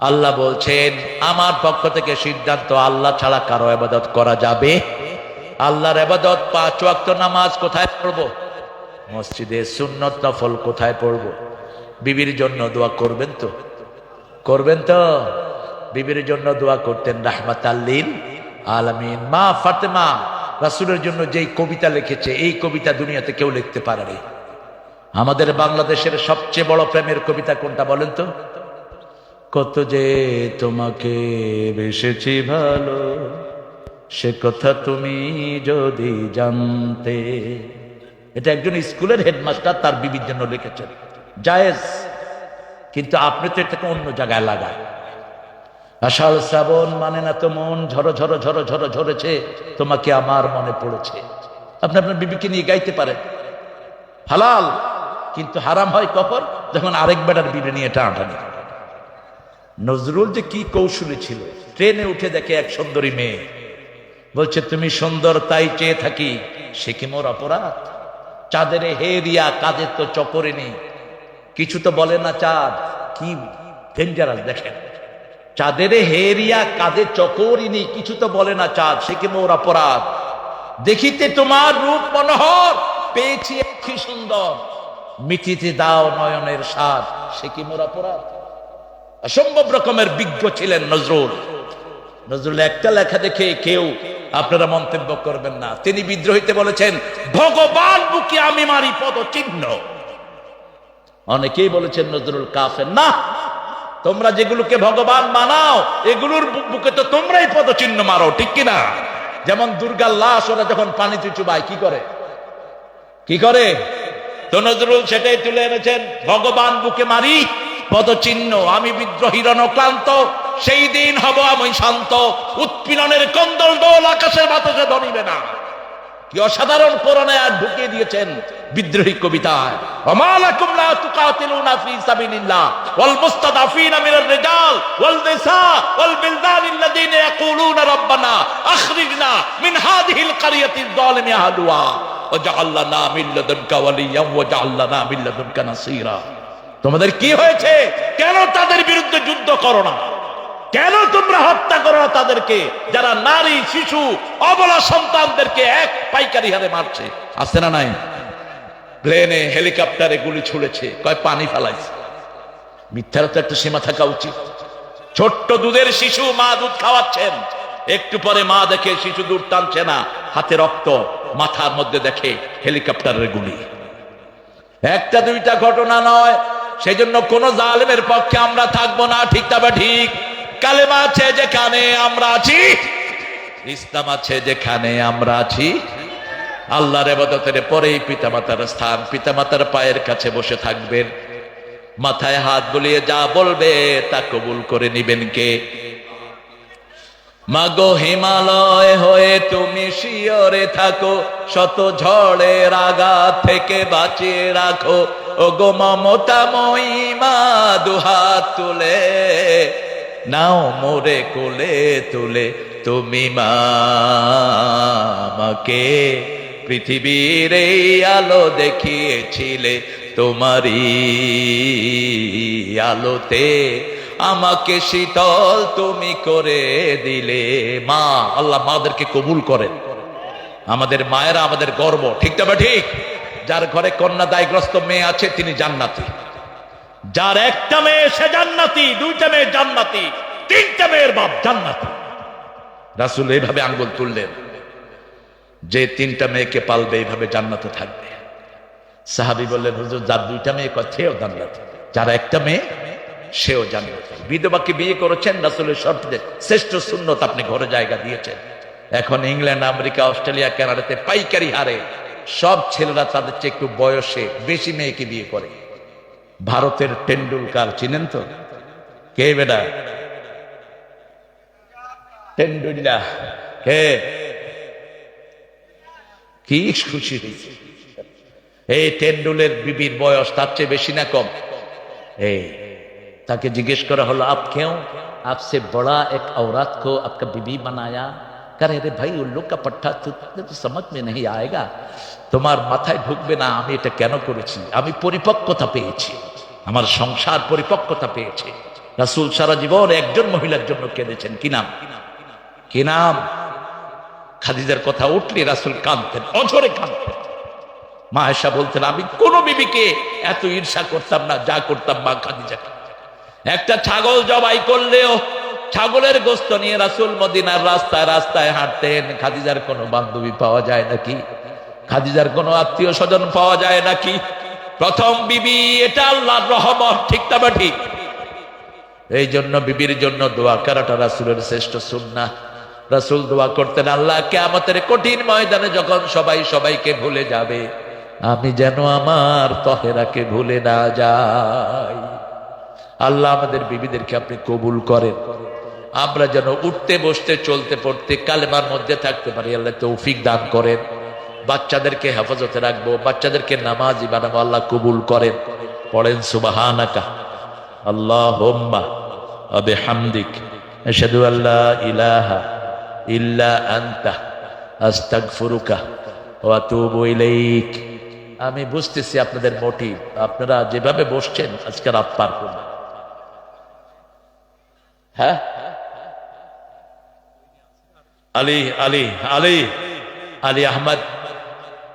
আল্লাহ বলছেন, আমার পক্ষ থেকে সিদ্ধান্ত আল্লাহ ছাড়া কারও আবাদত করা যাবে? আল্লাহর আবাদত পাঁচ ওয়াক্ত নামাজ কোথায় পড়ব? মসজিদে সুন্নত নফল কোথায় পড়ব? বিবির জন্য দোয়া করবেন তো? করবেন তো? বিবির জন্য দোয়া করতেন রাহমাত আল্লিন আলামিন। মা ফাতেমা রাসুলের জন্য যেই কবিতা লিখেছে, এই কবিতা দুনিয়াতে কেউ লিখতে পারেনি। আমাদের বাংলাদেশের সবচেয়ে বড় প্রেমের কবিতা কোনটা বলেন তো? কত যে তোমাকে বেসেছি ভালো, সে কথা তুমি যদি জানতে। এটা একজন স্কুলের হেডমাস্টার তার বিবির জন্য লিখেছেন। জায়েজ, কিন্তু আপনি তো এটাকে অন্য জায়গায় লাগায়। আষাঢ় শ্রাবণ মানে না তো মন ঝরো ঝরো ঝরো ঝরো ঝরেছে, তোমাকে আমার মনে পড়েছে। আপনি আপনার বিবিকে নিয়ে গাইতে পারেন। হালাল, কিন্তু হারাম হয় কখন? যখন আরেক বেটার বিবি নিয়ে টানাটানি। নজরুল যে কি কৌশলী ছিল, ট্রেনে উঠে দেখে এক সুন্দরী মেয়ে। বলছে, তুমি সুন্দর, তাই চেয়ে থাকি। সে কি মোর অপরাধ? চাঁদের হে হেরিয়া কাজের তো চকরে নেই। কিছু তো বলে না চাঁদ, কি ডেঞ্জারাস দেখেন। চাঁদের হেরিয়া কাজে চকরিনি কিছু তো বলে না চাঁদ, সে কি মোর অপরাধ? দেখিতে তোমার রূপ মনোহর, পেয়েছি সুন্দর। মিটিতে দাও নয়নের স্বাদ, সে কি মোর অপরাধ? অসম্ভব রকমের বিজ্ঞ ছিলেন নজরুল। নজরুল একটা লেখা দেখে কেউ আপনারা মন্তব্য করবেন না। তিনি বিদ্রোহীতে বলেছেন, ভগবান বুকে আমি মারি পদ চিহ্ন অনেকেই বলেছেন, নজরুল কাফের। না, তোমরা যেগুলোকে ভগবান মানাও, এগুলোর বুকে তো তোমরাই পদচিহ্ন মারো, ঠিক কিনা? যেমন দুর্গার লাশ, ওরা যখন পানিতে চুবায়, কি করে? কি করে? তো নজরুল সেটাই তুলে এনেছেন, ভগবান বুকে মারি পদচিহ্ন, আমি বিদ্রোহীর অনক্লান্ত সেই দিন হব আমি শান্ত। উৎপীড়নের কন্দল দোল আকাশের বাতাসে ধরিবে না। কি অসাধারণ কোরআনে আর ঢুকিয়ে দিয়েছেন বিদ্রোহী কবিতায় ওমালাকুম লা তোমাদের কি হয়েছে? কেন তাদের বিরুদ্ধে যুদ্ধ করো না? কেন তোমরা হত্যা করো না তাদেরকে? যারা নারী, শিশু, অবলা সন্তানদেরকে এক পাইকারি হারে মারছে। আছে না নাই? প্লেনে হেলিকপ্টারে গুলি ছুড়েছে, কয় পানি ফেলাইছে। মিথ্যার তো একটা সীমা থাকা উচিত। ছোট্ট দুধের শিশু মা দুধ খাওয়াচ্ছেন। একটু পরে মা দেখে শিশু দুধ টানছে না, হাতে রক্ত, মাথার মধ্যে দেখে হেলিকপ্টারের গুলি। একটা দুইটা ঘটনা নয় সেই জন্য কোন জালেমের পক্ষে আমরা থাকব না, ঠিক তবে ঠিক? কালেমা আছে যেখানে আমরা আছি, ইসলাম আছে যেখানে আমরা আছি। আল্লাহর এবাদতের পরেই পিতামাতার স্থান পিতা মাতার পায়ের কাছে বসে থাকবেন। মাথায় হাত বুলিয়ে যা বলবে তা কবুল করে নিবেন কে? মাগো হিমালয় হয়ে তুমি শিয়রে থাকো, শত ঝড়ের আঘাত থেকে বাঁচিয়ে রাখো। ও গো মমতা মহিমা দুহাত তুলে নাও মোরে কোলে তুলে। তুমি মা, আমাকে পৃথিবীর এই আলো দেখিয়েছিলে। তোমারই আলোতে আমাকে শীতল তুমি করে দিলে। মা, আল্লাহ মাদেরকে কবুল করেন। আমাদের মায়েরা আমাদের গর্ব, ঠিক তবে ঠিক? যার ঘরে কন্যা দায়গ্রস্ত মেয়ে আছে, তিনি জান্নাতি। যার একটা মেয়ে, সে জান্নাতি, দুইটা মেয়ে জান্নাতি, তিনটা মেয়ের বাপ জান্নাতি। রাসুল এইভাবে আঙ্গুল তুললেন যে তিনটা মেয়েকে পালবে, এইভাবে জান্নাতে থাকবে। সাহাবি বললেন, হুজুর, যার দুইটা মেয়ে সেও জান্নাতি। যার একটা মেয়ে সেও জান্নাতি বিধবাকে বিয়ে করেছেন? রাসুলের শর্তে শ্রেষ্ঠ সুন্নত আপনি ঘরে জায়গা দিয়েছেন। এখন ইংল্যান্ড, আমেরিকা, অস্ট্রেলিয়া, কানাডাতে পাইকারি হারে সব ছেলেরা তাদের চেয়ে একটু বয়সে বেশি মেয়েকে বিয়ে করে। ভারতের টেন্ডুলকার চিনেন তো? কে বেটা? টেন্ডুলিয়া কে? কি খুশি হয়েছে? এই টেন্ডুলের বিবির বয়স তার চেয়ে বেশি না কম? এই তাকে জিজ্ঞেস করা হলো আপ কেউ आपसे बड़ा एक औरत को आपका बीबी बनाया करे रे भाई उल्लू का पट्टा तुझे तो समझ में नहीं आएगा তোমার মাথায় ঢুকবে না আমি এটা কেন করেছি আমি পরিপক্কতা পেয়েছি আমার সংসার পরিপক্কতা পেয়েছে রাসুল সারা জীবন একজন মহিলার জন্য কেঁদেছেন কি নাম কি নাম খাদিজার কথা উঠলে রাসুল কাঁদতেন অঝরে কাঁদতেন মা এসা বলতেন আমি কোন বিবিকে এত ঈর্ষা করতাম না যা করতাম মা খাদিজাকে একটা ছাগল জবাই করলেও ছাগলের গোস্ত নিয়ে রাসুল মদিনার রাস্তায় রাস্তায় হাঁটতেন। খাদিজার কোনো বান্ধবী পাওয়া যায় নাকি? খাদিজার কোনো আত্মীয় স্বজন পাওয়া যায় নাকি? প্রথম বিবি, এটা আল্লাহর রহমত, ঠিক না ঠিক এই জন্য বিবির জন্য দোয়া করাটা রাসুলের শ্রেষ্ঠ সুন্না রাসুল দোয়া করতেন, আল্লাহ কেমতের কঠিন ময়দানে যখন সবাই সবাইকে ভুলে যাবে, আমি যেন আমার তহেরাকে ভুলে না যাই। আল্লাহ আমাদের বিবিদেরকে আপনি কবুল করেন। আমরা যেন উঠতে, বসতে, চলতে, পড়তে, কালেমার মধ্যে থাকতে পারি, আল্লাহ তৌফিক দান করেন। বাচ্চাদেরকে হেফাজতে রাখব, বাচ্চাদেরকে নামাজি বানাবো, আল্লাহ কবুল করেন। পড়েন সুবাহানাকা। আল্লাহ হোম্মা আবে হামদিক ইলাহা ইল্লা আমি বুঝতেছি আপনাদের মোটিভ আপনারা যেভাবে বসছেন, আজকে রাত করবেন। হ্যাঁ? আলী আলী আলী আলী আহমদ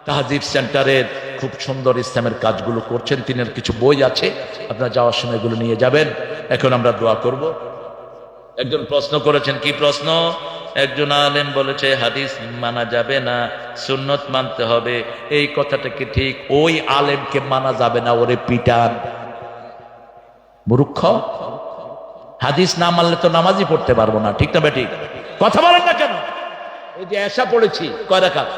তাহাজিব সেন্টারের খুব সুন্দর ইসলামের কাজগুলো করছেন। তিনের কিছু বই আছে, আপনারা যাওয়ার সময় এগুলো নিয়ে যাবেন। এখন আমরা দোয়া করব। একজন প্রশ্ন করেছেন, কি প্রশ্ন? একজন আলেম বলেছে, হাদিস মানা যাবে না, সুন্নত মানতে হবে। এই কথাটা কি ঠিক? ওই আলেমকে মানা যাবে না, ওরে পিটান। মূর্খ? হাদিস না মানলে তো নামাজই পড়তে পারব না, ঠিক না বেঠিক কথা বলেন না কেন? এই যে এসা পড়েছি, কয় রাকাত?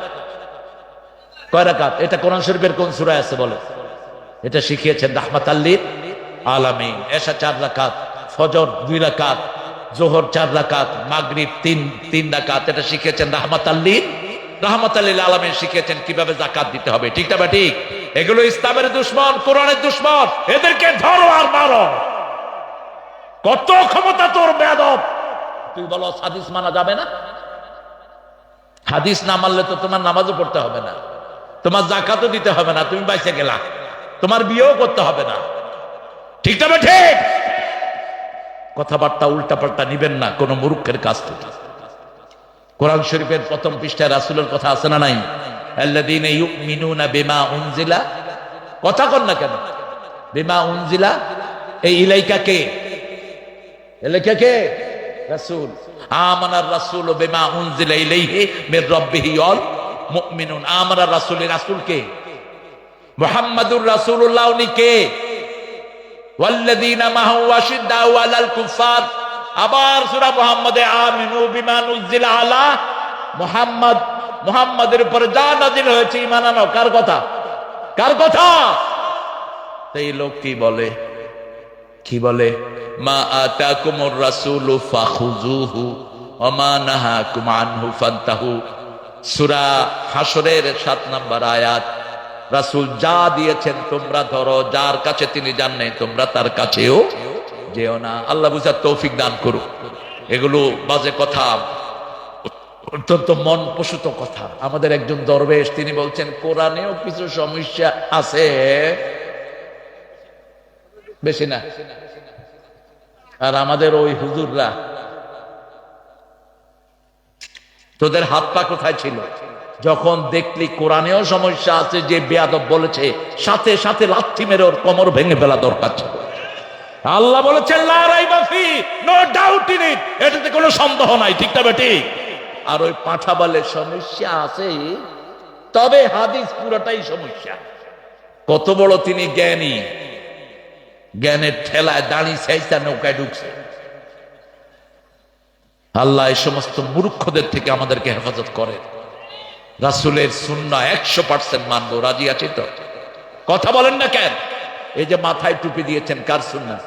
কয় রাকাত? এটা কোরআন শরীফের কোন সূরায় আছে বলে এটা শিখিয়েছেন রাহমাত আল্লির আলামিন। এসা চার রাকাত, ফজর দুই রাকাত, জোহর চার রাকাত, মাগরিব তিন তিন রাকাত। এটা শিখিয়েছেন রাহমাত আল্লির রাহমাত আল্লিল আলামিন শিখিয়েছেন কীভাবে জাকাত দিতে হবে, ঠিক না ঠিক? এগুলো ইসলামের দুশ্মন, কোরআনের দুশ্মন, এদেরকে ধরো আর মারো। কত ক্ষমতা তোর বেদব তুই বলো, হাদিস মানা যাবে না? হাদিস না মানলে তো তোমার নামাজও পড়তে হবে না। তোমার জাকাতও দিতে হবে না, তুমি বাইসে গেলা। তোমার বিয়েও করতে হবে না। ঠিক তবে ঠিক? কথাবার্তা উল্টা পাল্টা নিবেন না, কোন মূর্খের কাছ থেকে কোরআন শরীফের প্রথম পৃষ্ঠায় রাসুলের কথা আছে না নাই? বিমা উনজিলা। কথা কর না কেন? বিমা উনজিলা। এই ইলাইকা কে কে? রাসূল। আমানার রাসূল বিমা উনজিলা ইলাইহি মির রাব্বিহি ওয়াল মুমিনুন। আমানার রাসূল রাসূল কে? মুহাম্মাদুর রাসূলুল্লাহ, উনি কে? ওয়াল্লাযীনা মাহু ওয়াশিদ্দাউ আলাল কুফার আবার সূরা মুহাম্মাদে আমিনু বিমা নুজিলা আলা মুহাম্মদ। মুহাম্মাদের উপরে যা নাজিল হয়েছে, ঈমান আনো। কার কথা? কার কথা? এই লোক কি বলে? কি বলে? মা রাসূলু ওয়া মা নাহাকুম আনহু ফান্তাহু। সূরা হাশরের 7 নম্বর আয়াত, রাসূল যা দিয়েছেন তোমরা ধরো, যার কাছে তিনি যান নাই, তোমরা তার কাছেও যেও না। আল্লাহ বুঝার তৌফিক দান করো এগুলো বাজে কথা, অত্যন্ত মন প্রসূত কথা। আমাদের একজন দরবেশ, তিনি বলছেন, কোরআনেও কিছু সমস্যা আছে? বেশি না। আর আমাদের ওই হুজুররা, তোদের হাত পা কোথায় ছিল? যখন দেখলি কোরআনেও সমস্যা আছে, যে বেয়াদব বলেছে, সাথে সাথে লাথি মেরে ওর কোমর ভেঙে ফেলা দরকার ছিল। আল্লাহ বলেছেন নো ডাউট ইন ইট এটাতে কোনো সন্দেহ নাই, ঠিক না ঠিক? আর ওই পাঠা বলে, সমস্যা আছে, তবে হাদিস পুরোটাই সমস্যা। কত বড় তিনি জ্ঞানী। জ্ঞানের ঠেলায় দাঁড়িয়ে সাইসা নৌকায় ঢুকছে। আল্লাহ এই সমস্ত মূর্খদের থেকে আমাদেরকে হেফাজত করে। রাসুলের সুন্না একশো পার্সেন্ট মানবো, রাজি আছি তো? কথা বলেন না কেন? এই যে মাথায় টুপি দিয়েছেন, কার সুন্না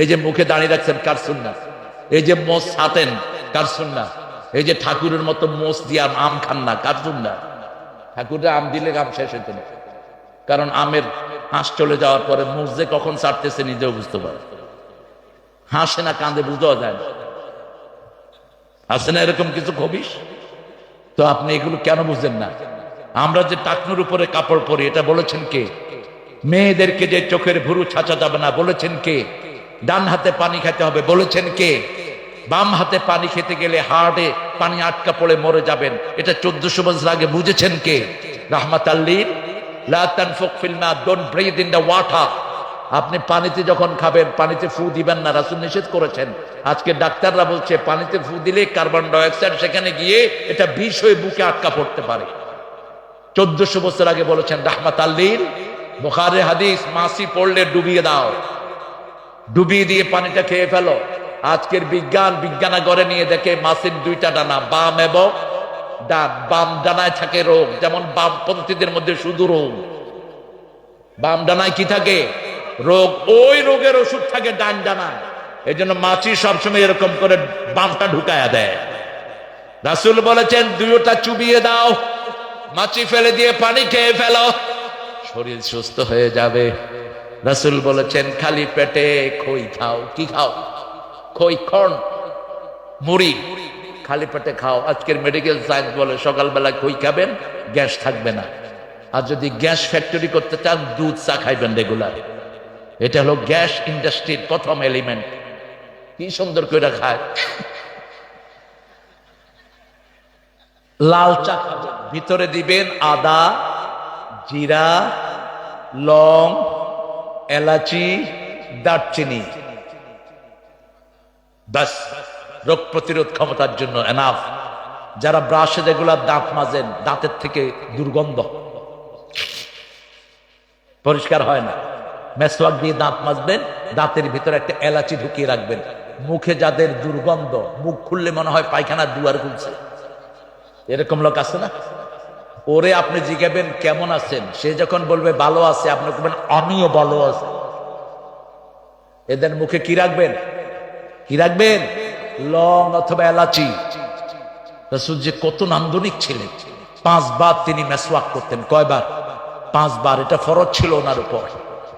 এই যে মুখে দাঁড়িয়ে রাখছেন, কার সুন্না এই যে মোষ হাতেন কার সুন্না এই যে ঠাকুরের মতো মোষ দিয়ে আম খান না, কার সুন্না ঠাকুরের আম দিলে আম শেষ হইতো না। কারণ আমের হাঁস চলে যাওয়ার পরে মুখ যে কখন ছাড়তেছে নিজেও বুঝতে পারে। হাসে না কাঁদে বুঝতেও যায় না। আছে না এরকম কিছু খবিস? তো আপনি এগুলো কেন বুঝলেন না? আমরা যে টাকনুর উপরে কাপড় পরি, এটা বলেছেন কে? মেয়েদেরকে যে চোখের ভুরু ছাঁচা যাবে না, বলেছেন কে? ডান হাতে পানি খেতে হবে, বলেছেন কে? বাম হাতে পানি খেতে গেলে হার্টে পানি আটকা পড়ে মরে যাবেন। এটা চোদ্দশো বছর আগে বুঝেছেন কে? রাহমাত আল্লিন আপনি পানিতে যখন খাবেন, পানিতে ফু দিবেন না, রাসুল নিষেধ করেছেন। আজকে ডাক্তাররা বলছে, পানিতে ফু দিলে কার্বন ডাইঅক্সাইড সেখানে গিয়ে এটা বিষ হয়ে বুকে আটকা পড়তে পারে। চোদ্দশো বছর আগে বলেছেন, রাহমাত আল্লিন বোখারে হাদিস, মাসি পড়লে ডুবিয়ে দাও। ডুবিয়ে দিয়ে পানিটা খেয়ে ফেলো। আজকের বিজ্ঞান, বিজ্ঞানাগরে নিয়ে দেখে মাসির দুইটা ডানা, বাম এবং ডান বাম ডানায় থাকে রোগ, যেমন বামপন্থীদের মধ্যে শুধু রোগ। বাম ডানায় কি থাকে? রোগ, ওই রোগের ওষুধ থাকে ডান ডানায়। এই জন্য মাছি সবসময় এরকম করে বামটা ঢুকায়া দেয়। রাসুল বলেছেন, দুইটা চুবিয়ে দাও, মাছি ফেলে দিয়ে পানি খেয়ে ফেলো, শরীর সুস্থ হয়ে যাবে। রাসুল বলেছেন, খালি পেটে খই খাও, কি খাও? খই খন মুড়ি। খালি পেটে খাও। আজকের মেডিকেল সায়েন্স বলে, সকালবেলা খই খাবেন? গ্যাস থাকবে না। আর যদি গ্যাস ফ্যাক্টরি করতে চান, দুধ চা খাইবেন রেগুলার এটা হলো গ্যাস ইন্ডাস্ট্রির প্রথম এলিমেন্ট কি সুন্দর করে খায়। লাল চা খাবেন। ভিতরে দিবেন আদা, জিরা, লং, এলাচি, দারচিনি। ব্যাস। রোগ প্রতিরোধ ক্ষমতার জন্য এনাফ যারা ব্রাশে যেগুলা দাঁত মাজেন, দাঁতের থেকে দুর্গন্ধ। পরিষ্কার হয় না। মেসওয়াক দিয়ে দাঁত মাজবেন, দাঁতের ভিতরে একটা এলাচি ঢুকিয়ে রাখবেন। মুখে যাদের দুর্গন্ধ, মুখ খুললে মনে হয় পায়খানার দুয়ার খুলছে। এরকম লোক আছে না? ওরে আপনি জিজ্ঞাবেন, কেমন আছেন? সে যখন বলবে, ভালো আছে। আপনি বলবেন, আমিও ভালো আছি। এদের মুখে কি রাখবেন? কি রাখবেন? লং অথবা এলাচি। রসুল যে কত নান্দনিক ছিলেন। পাঁচবার তিনি মেসওয়াক করতেন। কয়বার? পাঁচবার। এটা ফরজ ছিল ওনার উপর।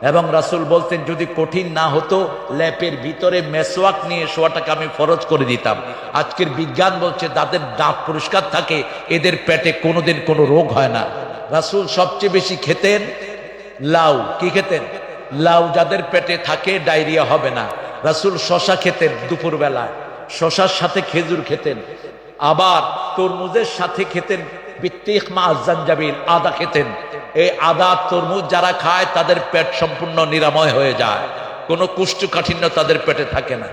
এবং রাসুল বলতেন, যদি কঠিন না হতো, ল্যাপের ভিতরে মেসওয়াক নিয়ে শোয়াটাকে আমি ফরজ করে দিতাম। আজকের বিজ্ঞান বলছে, তাদের দাঁত পরিষ্কার থাকে, এদের পেটে কোনোদিন কোনো রোগ হয় না। রাসুল সবচেয়ে বেশি খেতেন লাউ। কি খেতেন? লাউ যাদের পেটে থাকে, ডায়রিয়া হবে না। রাসুল শশা খেতেন দুপুরবেলায় শশার সাথে খেজুর খেতেন, আবার তরমুজের সাথে খেতেন আদা খেতেন। এই আদা, তরমুজ যারা খায়, তাদের পেট সম্পূর্ণ নিরাময় হয়ে যায়। কোনো কুষ্ঠকাঠিন্য তাদের পেটে থাকে না।